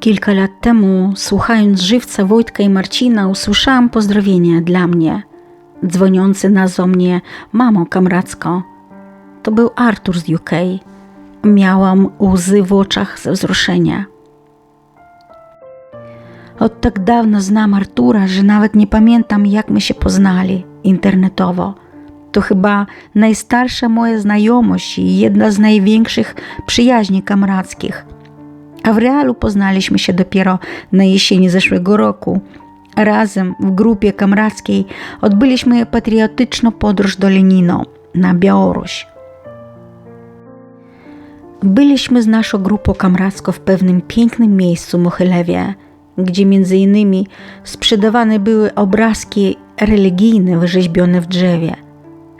Kilka lat temu, słuchając żywca Wojtka i Marcina, usłyszałam pozdrowienia dla mnie, dzwoniące nazwą mnie mamo kamracko. To był Artur z UK. Miałam łzy w oczach ze wzruszenia. Od tak dawno znam Artura, że nawet nie pamiętam, jak my się poznali internetowo. To chyba najstarsza moja znajomość i jedna z największych przyjaźni kamrackich. A w realu poznaliśmy się dopiero na jesieni zeszłego roku. Razem w grupie kamrackiej odbyliśmy patriotyczną podróż do Lenino na Białoruś. Byliśmy z naszą grupą kamracką w pewnym pięknym miejscu Mochylewie, gdzie między innymi sprzedawane były obrazki religijne wyrzeźbione w drzewie.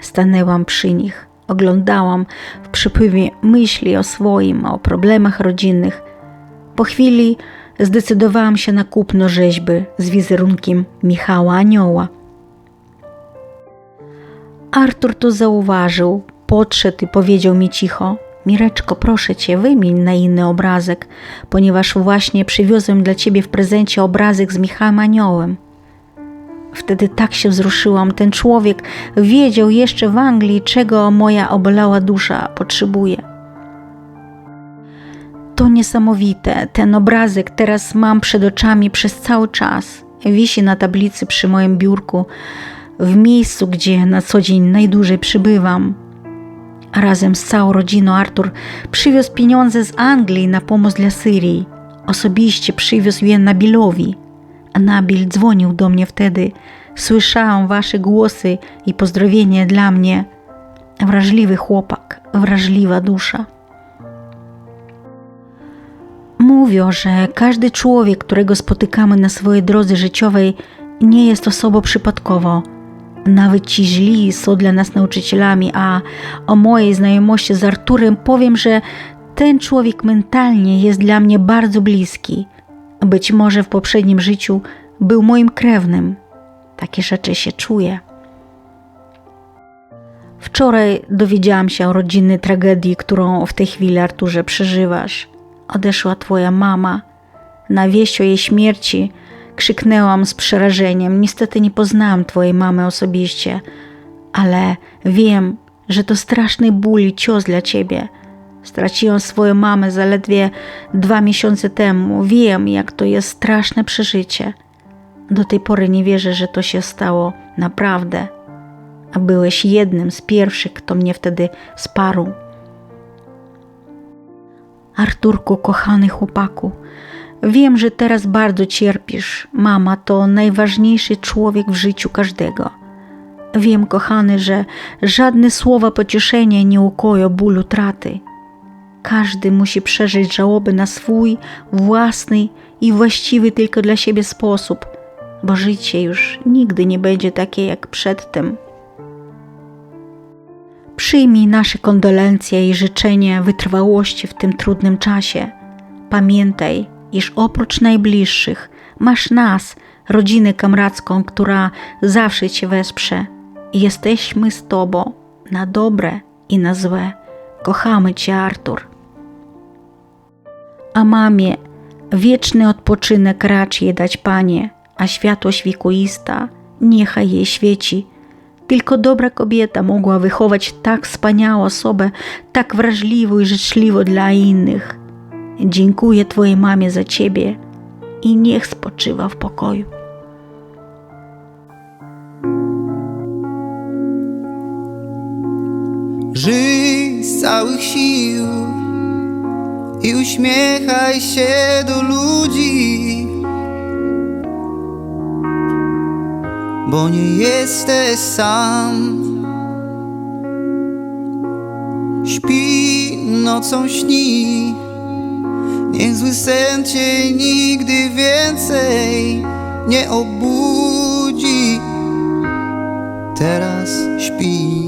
Stanęłam przy nich, oglądałam w przypływie myśli o swoim, o problemach rodzinnych. Po chwili zdecydowałam się na kupno rzeźby z wizerunkiem Michała Anioła. Artur to zauważył, podszedł i powiedział mi cicho: Mireczko, proszę cię, wymień na inny obrazek, ponieważ właśnie przywiozłem dla ciebie w prezencie obrazek z Michałem Aniołem. Wtedy tak się wzruszyłam. Ten człowiek wiedział jeszcze w Anglii, czego moja obalała dusza potrzebuje. To niesamowite. Ten obrazek teraz mam przed oczami przez cały czas. Wisi na tablicy przy moim biurku, w miejscu, gdzie na co dzień najdłużej przybywam. Razem z całą rodziną Artur przywiózł pieniądze z Anglii na pomoc dla Syrii. Osobiście przywiózł je Nabilowi. Nabil dzwonił do mnie wtedy. Słyszałam wasze głosy i pozdrowienie dla mnie. Wrażliwy chłopak, wrażliwa dusza. Mówią, że każdy człowiek, którego spotykamy na swojej drodze życiowej, nie jest osobą przypadkową. Nawet ci źli są dla nas nauczycielami, a o mojej znajomości z Arturem powiem, że ten człowiek mentalnie jest dla mnie bardzo bliski. Być może w poprzednim życiu był moim krewnym. Takie rzeczy się czuję. Wczoraj dowiedziałam się o rodzinnej tragedii, którą w tej chwili, Arturze, przeżywasz. Odeszła twoja mama. Na wieść o jej śmierci krzyknęłam z przerażeniem. Niestety nie poznałam twojej mamy osobiście, ale wiem, że to straszny ból i cios dla ciebie. Straciłam swoją mamę zaledwie dwa miesiące temu. Wiem, jak to jest straszne przeżycie. Do tej pory nie wierzę, że to się stało naprawdę. A byłeś jednym z pierwszych, kto mnie wtedy sparł. Arturku, kochany chłopaku, wiem, że teraz bardzo cierpisz. Mama to najważniejszy człowiek w życiu każdego. Wiem, kochany, że żadne słowa pocieszenia nie ukoją bólu traty. Każdy musi przeżyć żałobę na swój własny i właściwy tylko dla siebie sposób, bo życie już nigdy nie będzie takie jak przedtem. Przyjmij nasze kondolencje i życzenia wytrwałości w tym trudnym czasie. Pamiętaj, iż oprócz najbliższych masz nas, rodzinę kamracką, która zawsze Cię wesprze. Jesteśmy z Tobą na dobre i na złe. Kochamy Cię, Artur. A mamie wieczny odpoczynek racz jej dać, Panie, a światłość wiekuista niechaj jej świeci. Tylko dobra kobieta mogła wychować tak wspaniałą osobę, tak wrażliwą i życzliwą dla innych. Dziękuję Twojej mamie za Ciebie i niech spoczywa w pokoju. Żyj z całych sił i uśmiechaj się do ludzi, bo nie jesteś sam. Śpi nocą śni, niech zły sen cię nigdy więcej nie obudzi. Teraz śpi.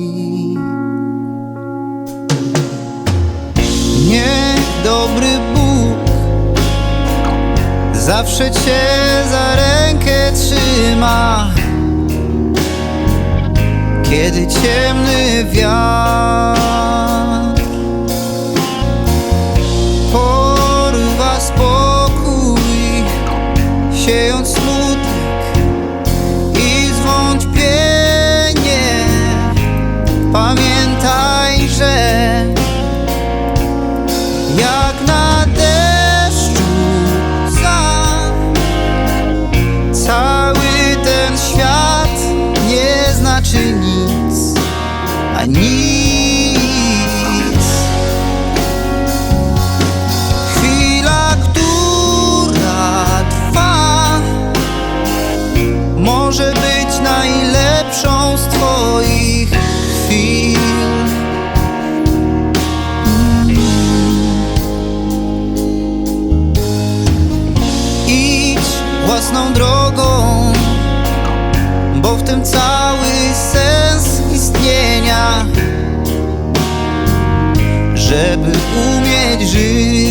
Niech dobry Bóg zawsze cię za rękę trzyma, kiedy ciemny wiatr własną drogą Bo w tym cały sens istnienia. Żeby umieć żyć